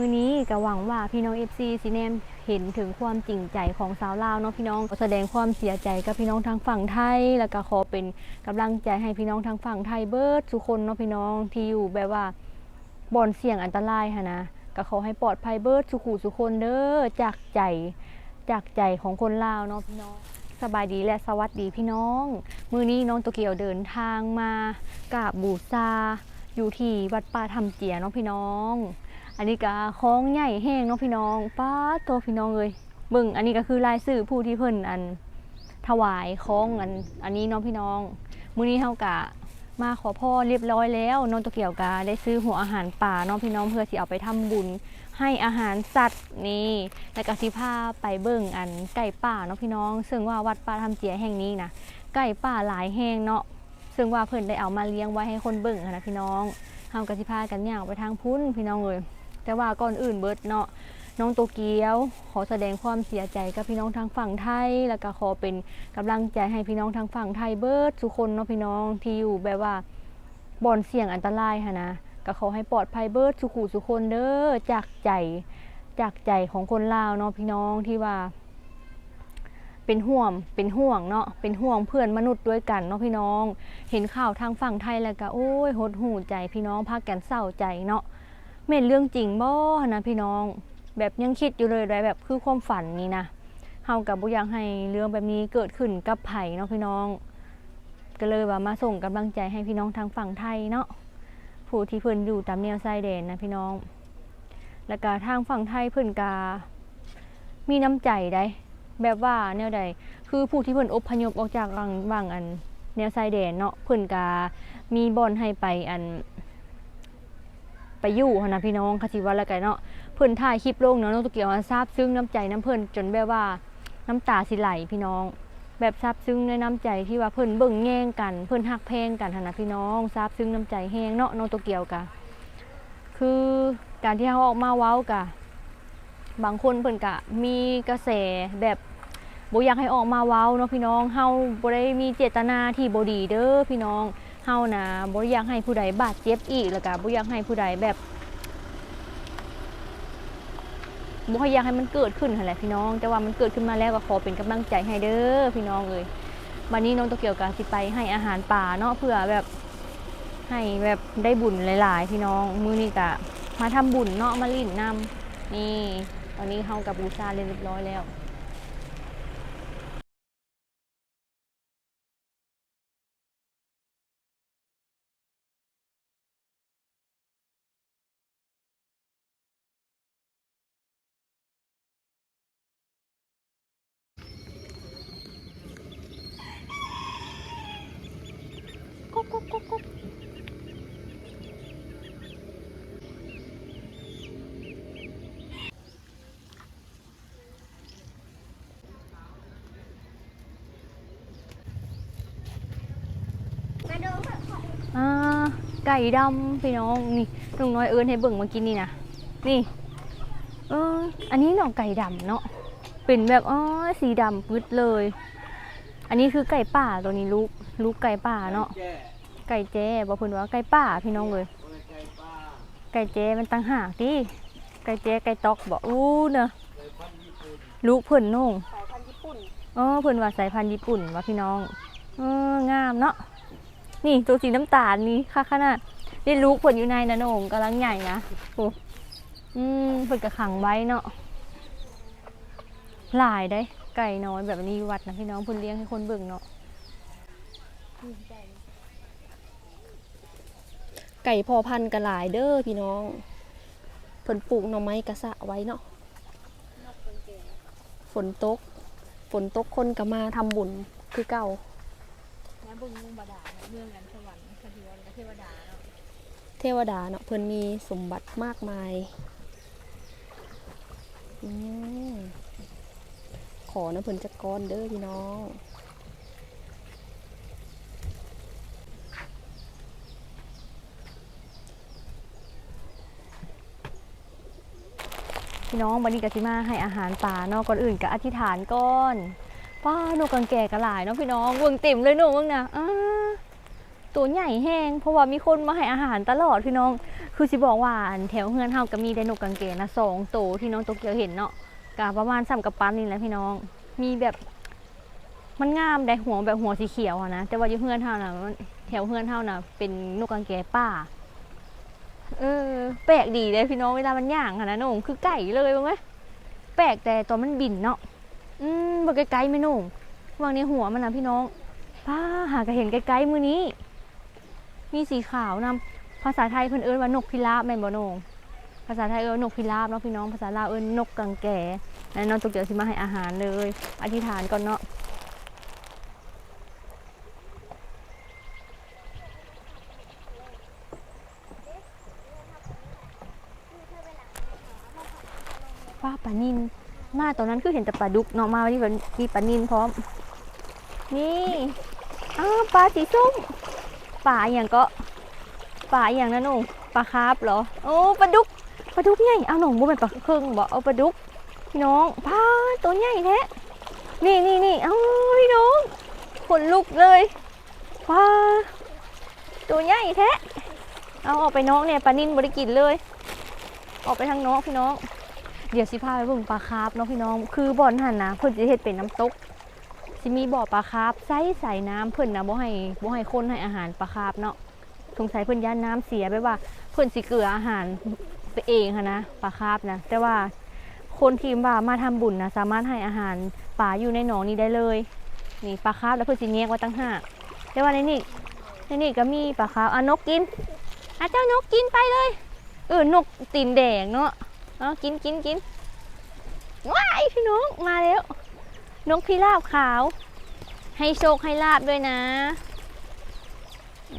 มือนี้ก็หวังว่าพี่น้อง FC ซีแนมเห็นถึงความจริงใจของสาวลาวเนาะพี่น้องแสดงความเสียใจกับพี่น้องทางฝั่งไทย แล้วก็ขอเป็นกำลังใจให้พี่น้องทางฝั่งไทยเบิร์ดทุกคนเนาะพี่น้องที่อยู่แบบว่าบ่อนเสี่ยงอันตรายค่ะนะก็ขอให้ปลอดภัยเบิร์ดสุขุสุคนเด้อจากใจจากใจของคนลาวเนาะพี่น้องสบายดีและสวัสดีพี่น้อง มือนี้น้องโตเกียวเดินทางมากราบบูชาอยู่ที่วัดป่าธรรมเจียเนาะพี่น้อง อันนี้ก็คล้องใหญ่แห้งเนาะพี่น้องป้าตัวพี่น้องเลยเบิ่งอันนี้ก็คือรายชื่อผู้ที่เพิ่นอันถวายคล้องอันอันนี้เนาะพี่น้องมื้อนี้เฮากะมาขอพ่อเรียบร้อยแล้วน้องโตเกียวกาได้ซื้อหัวอาหารป่าเนาะพี่น้องเพื่อสิเอาไปทำบุญ ให้อาหารสัตว์นี่แล้วก็สิพาไปเบิ่งอันไก่ป่าเนาะพี่น้อง ซึ่งว่าวัดป่าทำเจียแห่งนี้นะไก่ป่าหลายแห่งเนาะซึ่งว่าเพิ่นได้เอามาเลี้ยงไว้ให้คนเบิ่งนะพี่น้องเฮาก็สิพากันย่างไปทางพุ้นพี่น้องเลย แต่ว่าก่อนอื่นเบิดเนาะน้องโตเกียว ขอแสดงความเสียใจกับพี่น้องทางฝั่งไทย แล้วก็ขอเป็นกำลังใจให้พี่น้องทางฝั่งไทยเบิดทุกคนเนาะพี่น้องที่อยู่แบบว่าบ่อนเสี่ยงอันตรายค่ะนะก็ขอให้ปลอดภัยเบิดสุขุสุคนเด้อจากใจจากใจของคนลาวเนาะพี่น้องที่ว่า เป็นห่วงเป็นห่วงเนาะเป็นห่วงเพื่อนมนุษย์ด้วยกันเนาะพี่น้อง เห็นข่าวทางฝั่งไทยแล้วก็โอ้ยหดหูใจพี่น้องพากันเศร้าใจเนาะ เม่นเรื่องจริงบ่นะพี่น้อง แบบยังคิดอยู่เลยแบบคือความฝันนี่นะเฮากับบุยากให้เรื่องแบบนี้เกิดขึ้นกับไผ่เนาะพี่น้อง ก็เลยว่ามาส่งกำลังใจให้พี่น้องทางฝั่งไทยเนาะผู้ที่เพิ่นอยู่ตามแนวชายแดนนะพี่น้อง แล้วก็ทางฝั่งไทยเพิ่นกามีน้ำใจได้แบบว่าแนวใดคือผู้ที่เพิ่นอพยพออกจากบางบางอันแนวชายแดนเนาะเพิ่นกามีบอนให้ไปอัน ไปอยู่หั้นนะพี่น้องคาสิว่าแล้วกันเนาะเพิ่นถ่ายคลิปลงเนาะน้องตุกเกียวว่าซาบซึ้งน้ำใจน้ำเพิ่นจนแบบว่าน้ำตาสิไหลพี่น้อง แบบซาบซึ้งในน้ำใจที่ว่าเพิ่นเบิ่งแย่งกัน เพิ่นฮักแพงกันหั้นนะพี่น้องซาบซึ้งน้ำใจแฮงเนาะน้องตุกเกียวกะคือการที่เขาออกมาเว้ากะบางคนเพิ่นกะมีกระแสแบบบ่อยากให้ออกมาเว้าเนาะพี่น้องเฮาบ่ได้มีเจตนาที่บ่ดีเด้อพี่น้อง เฮานะบ่อยากให้ผู้ใดบาดเจ็บอีกแล้วก็บ่อยากให้ผู้ใดแบบบ่อยากให้มันเกิดขึ้นหั่นแหละพี่น้อง แต่ว่ามันเกิดขึ้นมาแล้วก็ขอเป็นกำลังใจให้เด้อพี่น้องเอ้ยวันนี้น้องโตเกี่ยวก็สิไปให้อาหารป่าเนาะเพื่อแบบให้แบบได้บุญหลาย ๆ พี่น้องมื้อนี้ก็มาทำบุญเนาะมาลิ้นนำนี่ ตอนนี้เฮากับบูชาเรียบร้อยแล้ว ไก่ดำพี่น้องนี่ลุงน้อยเอิญให้เบิ่งเมื่อกี้นี่นะนี่ เอออันนี้เนาะไก่ดำเนาะเป็นแบบอ๋อสีดำปึ๊ดเลย อันนี้คือไก่ป่าตัวนี้ลูกลูกไก่ป่าเนาะไก่แจ้บอกเพิ่นว่าไก่ป่าพี่น้องเลยไก่แจ้มันต่างหากดิไก่แจ้ไก่ตอกบอกอู้เนอะลูกเพิ่นน้องสายพันธุ์ญี่ปุ่นอ๋อเพิ่นว่าสายพันธุ์ญี่ปุ่นว่าพี่น้องเอองามเนาะ นี่ตัวสีน้ำตาลนี่ค่ะขนาดนี่ลูกเพิ่นอยู่ในนะน้องกำลังใหญ่นะโอ้อืมเพิ่นก็ขังไว้เนาะหลายได้ไก่น้อยแบบนี้วัดนะพี่น้องเพิ่นเลี้ยงให้คนเบิ่งเนาะไก่พอพันกระหลายเด้อพี่น้องเพิ่นปลูกหน่อไม้กระสะไว้เนาะฝนตก ฝนตกคนก็มาทำบุญคือเก่าแล้วบึงบาดา เมืองกันสวรรค์คดีวันเทวดาเนาะเทวดาเนาะเพิ่นมีสมบัติมากมายอืมขอนะเพิ่นจักก้อนเด้อพี่น้อง พี่น้องวันนี้กสิมาให้อาหารป่าเนาะก่อนอื่นก็อธิษฐานก่อนป้าหนูกังแก่กระหลายเนาะพี่น้องวงติ่มเลยหนูเวงนะอ้า ตัวใหญ่แห้งเพราะว่ามีคนมาให้อาหารตลอดพี่น้อง คือสิบอกว่าแถวเฮือนเฮาก็มีไดโนกังเกนนะสองตัวที่น้องโตเกียวเห็นเนาะกประมาณซ้ำกับปั้นนี่แหละพี่น้อง มีแบบมันงามได้หัวแบบหัวสีเขียวนะแต่ว่าอยู่เฮือนเฮานะแถวเฮือนเฮานะเป็นนกกังเกป่าเออแปลกดีเลยพี่น้องเวลามันย่างนะน้องคือไก่เลยบ้งไหมแปลกแต่ตัวมันบินเนาะอืมบอกไกลๆไหม่น้องวางในหัวมันนะพี่น้องป้าหากระเห็นไกลๆมือนี้ มีสีขาวนำภาษาไทยเพิ่นเอิ้นว่านกพิราบแม่นบ่น้องภาษาไทยเอิ้นนกพิราบเนาะพี่น้องภาษาลาวเอิ้นนกกังแก่แล้วน้องตกเดี๋ยวสิมาให้อาหารเลย อธิษฐานก่อนเนาะว่าปลานินมาตอนนั้นคือเห็นแต่ปลาดุกเนาะมาวันนี้มันมีปลานินพร้อม นี่อ้าปลาสีส้ม ปลาอย่างก็ปลาอย่างนั้นหนูปลาคาร์ฟเหรอโอ้ปลาดุกปลาดุกใหญ่เอาหนูบ่เป็นปลาเครื่งบอกเอาปลาดุกพี่น้องปลาตัวใหญ่แท้นี่นี่นี่เอ้าพี่น้องขนลุกเลยปลาตัวใหญ่แท้เอาออกไปน้องเนี่ยปลานิ่นบริกินเลย ออกไปทางน้องพี่น้อง เดี๋ยวสิพาไปเบิ่งปลาคาร์ฟเนาะพี่น้อง คือบ่อนหันนะเพิ่นสิเฮ็ดเป็นน้ำตก สิมีบ่อปลาคาร์ฟใสใส่น้ำเพิ่นนะบ่ให้บ่ให้คนให้อาหารปลาคาร์ฟเนาะสงสัยเพิ่นย่านน้ำเสียไปว่า เพิ่นสิเกลืออาหารไปเองค่ะนะปลาคาร์ฟนะแต่ว่าคนที่ว่ามาทำบุญนะสามารถให้อาหารปลาอยู่ในหนองนี้ได้เลย นี่ปลาคาร์ฟแล้วเพิ่นสิแยกไว้ตั้งห้าแต่ว่าในนี่ในนี่ก็มีปลาคาร์ฟอะนกกินอะเจ้านกกินไปเลยเออนกตีนแดงเนาะเอากินกินกินว้ายพี่น้องมาแล้ว นกพิราบขาว ให้โชคให้ลาบด้วยนะ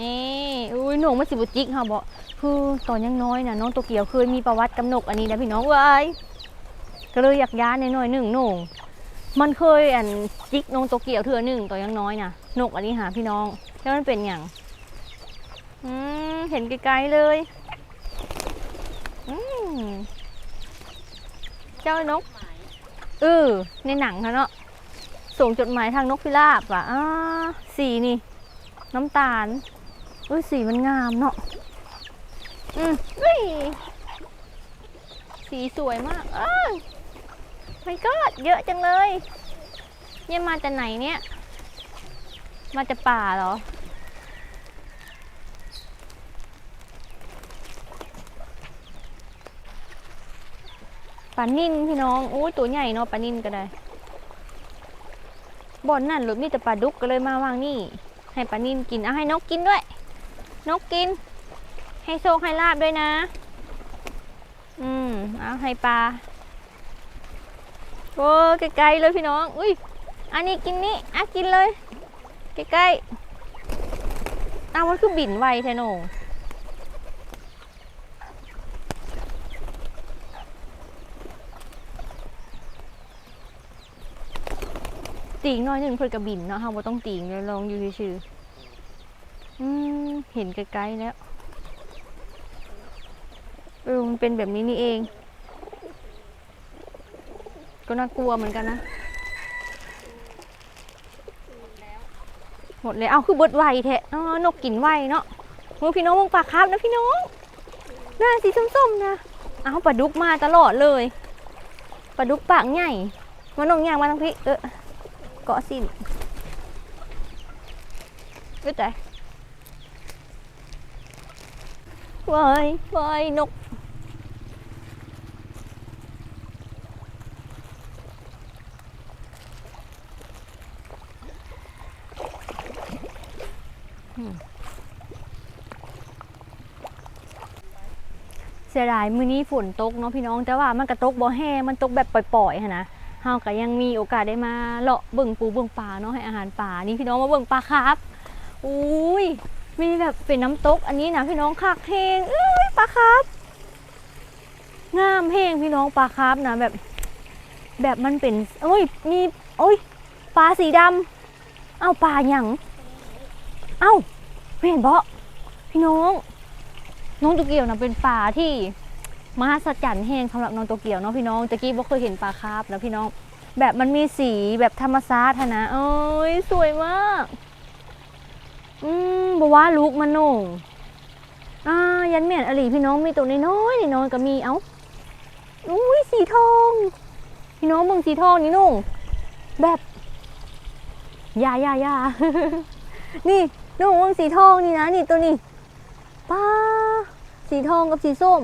นี่อุ้ยหนูมาสิบุจิกค่ะบอกคือตอนยังน้อยนะน้องโตเกียวเคยมีประวัติกำหนกอันนี้นะพี่น้องเว้ยก็เลยอยากย้านในหน่อยหนึ่งหนูมันเคยอันจิกน้องโตเกียวเถื่อหนึ่งตอนยังน้อยนะนกอันนี้หาพี่น้องแล้วมันเป็นอย่างอืมเห็นไกลๆเลยอืมเจ้านกเออในหนังค่ะเนาะ ส่งจดหมายทางนกพิราบอะสีนี่ น้ำตาลเอ้ยสีมันงามเนาะอืมเฮ้ยสีสวยมากเอ้ยไม่ก็เยอะจังเลย เนี่ยมาจากไหนเนี่ย มาจากป่าเหรอ ปลานิ่นพี่น้องโอ้ตัวใหญ่เนาะปลานิ่นก็ได้ บ่อนนั่นหรือมีแต่ปลาดุกก็เลยมาวางนี่ ให้ปลานิ่นกินเอาให้นกกินด้วย นกกิน ให้โชคให้ลาบด้วยนะ อืมเอาให้ปลาโอ้ใกล้ๆเลยพี่น้อง อุ้ยอันนี้กินนี่อะกินเลย ใกล้ๆเอามันคือบินไวแทนโน ตีงน้อยนึ่งเพิ่นกระบินเนาะเฮาบ่ต้องตีงเลยลองอยู่ซื่อๆอืมเห็นไกลๆแล้วเออมันเป็นแบบนี้นี่เอง ก็น่ากลัวเหมือนกันนะ หมดเลยเอาคือเบิดไวแท้อ๋อนกกินไวเนาะมือพี่น้องมองปลาคร์ฟนะพี่น้องหน้าสีส้มๆนะเอาปลาดุกมาตลอดเลยปลาดุกปากใหญ่มานงยางมาทั้งพี่เออ เกาะสิ้นเอ้ยแต่วายวายนกเสียดายมื้อนี้ฝนตกเนาะพี่น้องแต่ว่ามันก็ตกบ่แห้งมันตกแบบปล่อยๆหั้นนะ เฮาก็ยังมีโอกาสได้มาเลาะเบิ่งปูเบิ่งปลาเนาะให้อาหารป่านี่พี่น้องมาเบิ่งปลาครับอุ้ยมีแบบเป็นน้ำตก อันนี้นะพี่น้องคักแหงเอ้ยปลาครับงามแหงพี่น้องปลาครับนะแบบ แบบมันเป็นโอ้ยมีโอ้ยปลาสีดำเอ้าปลาหยังเอ้าเห็นเบาะพี่น้อง น้องตุกเกียวนะเป็นปลาที่ มหัศจรรย์แห้งสำหรับน้องโตเกียวเนาะพี่น้องตะกี้บ่เคยเห็นปลาคาร์ฟนะพี่น้อง แบบมันมีสีแบบธรรมชาติะนะเอ้ยสวยมาก อืมบ่ว่าลูกมันโหน่งอ่ายันแม่นอลีพี่น้องมีตัวน้อยๆน้อยๆก็มีเอ้าอุ้ยสีทอง พี่น้องเบิ่งสีทองนี่โหน่งแบบยายายานี่โหน่งเบิ่งสีทองนี่นะนี่ตัวนี้ป้าสีทองกับสีส้ม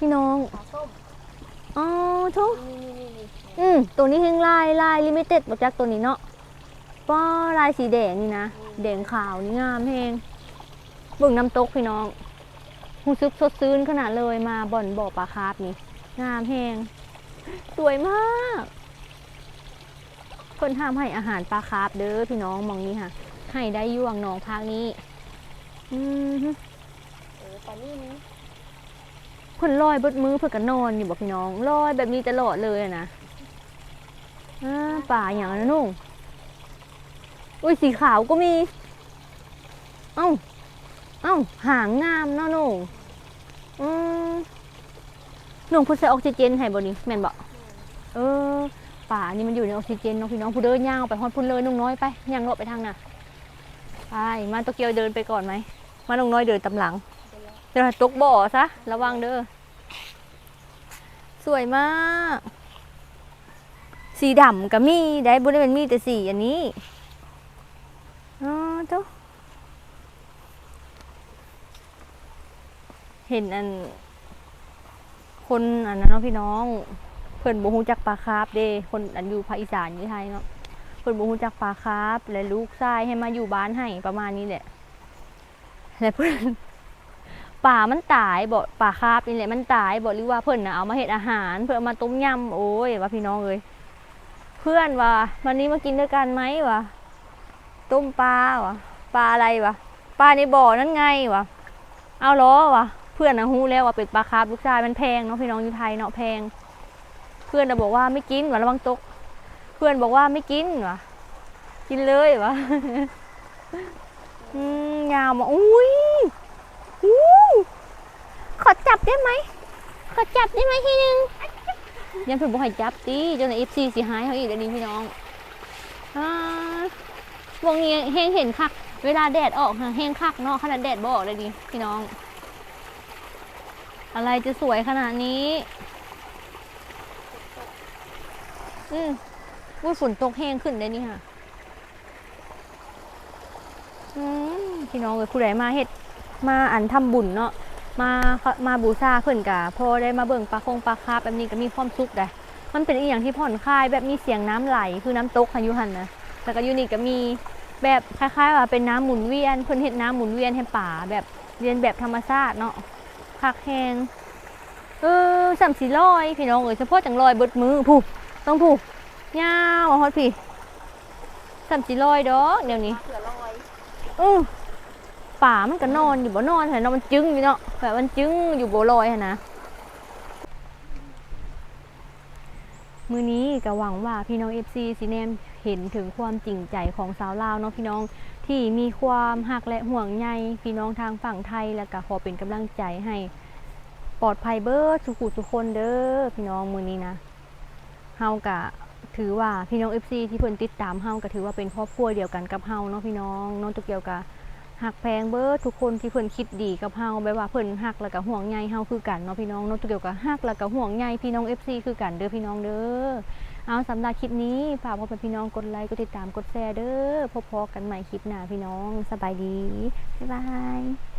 พี่น้องปลาส้มอ๋อทุกนี่นี่นี่อืมตัวนี้แห้งลายลายลิมิเต็ดบอกจักตัวนี้เนาะป้าลายสีแดงนี่นะแดงขาวนี่งามแฮงเบิ่งน้ำตกพี่น้องหูซึกสดซื้นขนาดเลยมาบ่อนบ่อปลาคาร์ฟนี่ งามแฮงสวยมากเพิ่นห้ามให้อาหารปลาคาร์ฟเด้อพี่น้องมองนี้ค่ะ ให้ได้อยวงหนองภาคนี้ อืมฮึเออปลานิ่ม เพิ่นลอยเบดมือเพิ่นก็นอนอยู่บอกพี่น้องลอยแบบนี้ตลอดเลยอะนะอ่าป่าอย่างนั้นนุ่งอุ้ยสีขาวก็มี เอ้า เอ้าหางงามเนาะนุ่งอืมนุ่งพิ่นใส่ออกซิเจนให้บ่นี่แม่นบ่เออป่านี่มันอยู่ในออกซิเจนเนาะพี่น้องผู้เดินย่างไปฮอดพุ่นเลยนุ่งน้อยไปย่างเลาะไปทางน่ะไปมาโตเกียวเดินไปก่อนไหมมานุ่งน้อยเดินตามหลัง เดี๋ยวตกบ่อซะ ระวังเด้อ สวยมาก สีดำก็มี ได้บุได้เป็นมีแต่สีอันนี้อ๋อเจ้าเห็นอัน คนอันนั้นเนาะพี่น้อง เพิ่อนบ่ฮู้จักปลาคาร์ฟเด้คนอันอยู่ภาคอีสานอยู่ไทยเนาะเพิ่อนบ่ฮู้จักปลาคาร์ฟและลูกชายให้มาอยู่บ้านให้ประมาณนี้แหละและเพิ่อน ป่ามันตายบ่ป่าคาบนี่แหละมันตายบ่หรือว่าเพิ่นน่ะเอามาเฮ็ดอาหาร เพื่อมาต้มยำโอ้ยว่าพี่น้องเอ้ยเพื่อนว่าวันนี้มากินด้วยกันไหมวะต้มปลาวะปลาอะไรวะปลาในบ่อนั่นไงวะเอาล้อวะเพื่อนนะฮู้แล้วว่าเป็นปลาคาบลูกชายมันแพงเนาะพี่น้องอยู่ไทยเนาะแพง เพื่อนนะบอกว่าไม่กินวะระวังตก เพื่อนบอกว่าไม่กินวะกินเลยวะอืมยาวมาอุ้ย ขอจับได้ไหม ขอจับได้ไหมทีนึงยังเพิ่นบ่ให้จับตีจนเอฟซีสิหายเขาอีกเดี๋ยวนี้พี่น้องอวงนี้แห้งเห็นคัก เวลาแดดออกค่ะแห้งคักเนาะขนาดแดดบออกเลยดิพี่น้อง อะไรจะสวยขนาดนี้ อืมว่าฝนตกแห้งขึ้นได้นี่ค่ะ อืมพี่น้องเอ้ยผู้ใดมาเฮ็ด มาอันทำบุญเนาะมามาบูชาเพิ่นกะพอได้มาเบิ่งปลาคงปลาคาแบบนี้ก็มีความสุขได้มันเป็นอีหยังที่ผ่อนคลายแบบมีเสียงน้ำไหลคือน้ำตกค่ะยูหันนะแล้วก็ยูนี่ก็มีแบบคล้ายๆว่าเป็นน้ำหมุนเวียนเพิ่นเฮ็ดน้ำหมุนเวียนให้ป่าแบบเรียนแบบธรรมชาติเนาะคักแฮงเออสามสี่ร้อยพี่น้องเอ้ยเฉพาะจังร้อยเบิดมือผู้ต้องผู้ยาวฮอดพี่สามสี่ร้อยดอกเดี๋ยวนี้เผื่อลอยเออ ป่ามันก็นอนอยู่บ่นอนแต่เนาะมันจึ้งอยู่เนาะแบบมันจึ้งอยู่บ่ลอยหั่นนะมือนี้ก็หวังว่าพี่น้อง FC สิแนมเห็นถึงความจริงใจของสาวลาวเนาะพี่น้องที่มีความหักและห่วงใยพี่น้องทางฝั่งไทยแล้วก็ขอเป็นกำลังใจให้ ปลอดภัยเบิดสุขุทุกคนเด้อพี่น้องมือนี้นะเฮากะถือว่าพี่น้อง FC ที่เพิ่นติดตามเฮาก็ถือว่าเป็นครอบครัวเดียวกันกับเฮาเนาะพี่น้องน้องตุกเกียวกะ หักแพงเบิดทุกคนที่เพิ่นคิดดีกับเฮาแบบว่าเพิ่นหักแล้วก็ห่วงใยเฮาคือกันเนาะพี่น้องเนาะเดียวกับหักแล้วก็ห่วงใยพี่น้อง FC คือกันเด้อพี่น้องเด้อเอาสำหรับคลิปนี้ฝากพ่อแม่พี่น้องกดไลค์กดติดตามกดแชร์เด้อพบๆกันใหม่คลิปหน้าพี่น้องสบายดีบ๊ายบาย